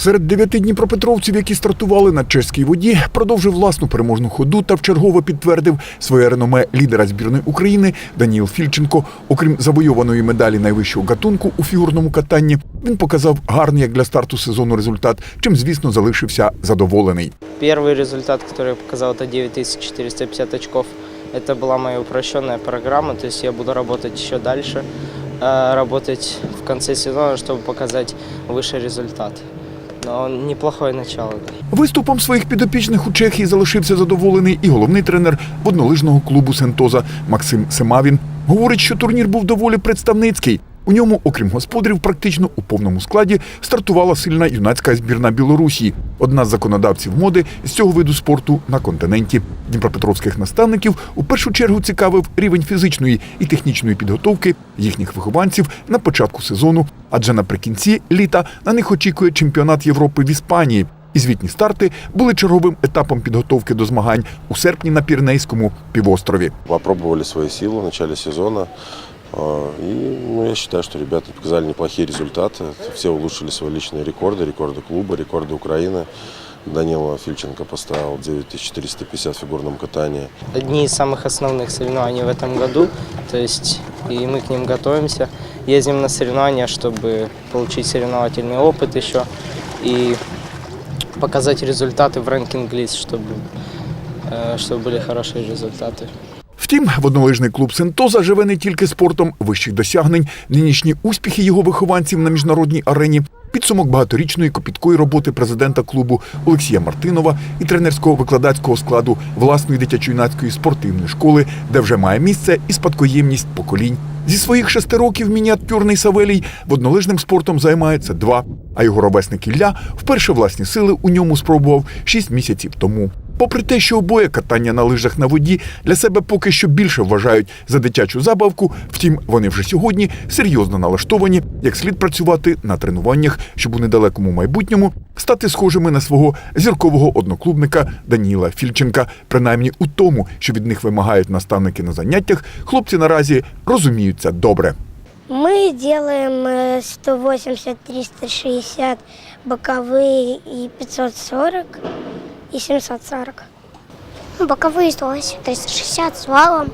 Серед дев'яти дніпропетровців, які стартували на чеській воді, продовжив власну переможну ходу та вчергово підтвердив своє реноме лідера збірної України Даніл Фільченко. Окрім завойованої медалі найвищого гатунку у фігурному катанні, він показав гарний як для старту сезону результат, чим, звісно, залишився задоволений. Первый результат, который я показал, это 9450 очков. Это была моя упрощенная программа, то есть я буду работать еще дальше, э, работать в конце сезона, чтобы показать высший результат. Но неплохое начало. Виступом своїх підопічних у Чехії залишився задоволений і головний тренер воднолижного клубу Сентоза Максим Семавін. Говорить, що турнір був доволі представницький. У ньому, окрім господарів, практично у повному складі стартувала сильна юнацька збірна Білорусі, одна з законодавців моди з цього виду спорту на континенті. Дніпропетровських наставників у першу чергу цікавив рівень фізичної і технічної підготовки їхніх вихованців на початку сезону, адже наприкінці літа на них очікує чемпіонат Європи в Іспанії. І звітні старти були черговим етапом підготовки до змагань у серпні на Пірнейському півострові. Попробовали свои силы в начале сезона. А, И ну, я считаю, что ребята показали неплохие результаты. Все улучшили свои личные рекорды, рекорды клуба, рекорды Украины. Данила Фильченко поставил 9450 в фигурном катании. Одни из самых основных соревнований в этом году, то есть и мы к ним готовимся. Ездим на соревнования, чтобы получить соревновательный опыт еще и показать результаты в рэнкинг-лист, чтобы, э, чтобы были хорошие результаты. Втім, воднолижний клуб Сентоза живе не тільки спортом вищих досягнень. Нинішні успіхи його вихованців на міжнародній арені. Підсумок багаторічної копіткої роботи президента клубу Олексія Мартинова і тренерського викладацького складу власної дитячо-юнацької спортивної школи, де вже має місце і спадкоємність поколінь. Зі своїх шести років мініатюрний Савелій воднолижним спортом займається два, а його ровесник Ілля вперше власні сили у ньому спробував шість місяців тому. Попри те, що обоє катання на лижах на воді для себе поки що більше вважають за дитячу забавку, втім, вони вже сьогодні серйозно налаштовані, як слід працювати на тренуваннях, щоб у недалекому майбутньому стати схожими на свого зіркового одноклубника Даніла Фільченка. Принаймні у тому, що від них вимагають наставники на заняттях, хлопці наразі розуміються добре. Мы делаем э, 180, 360 боковые и 540 и 740. Боковые 180, 360 с валом,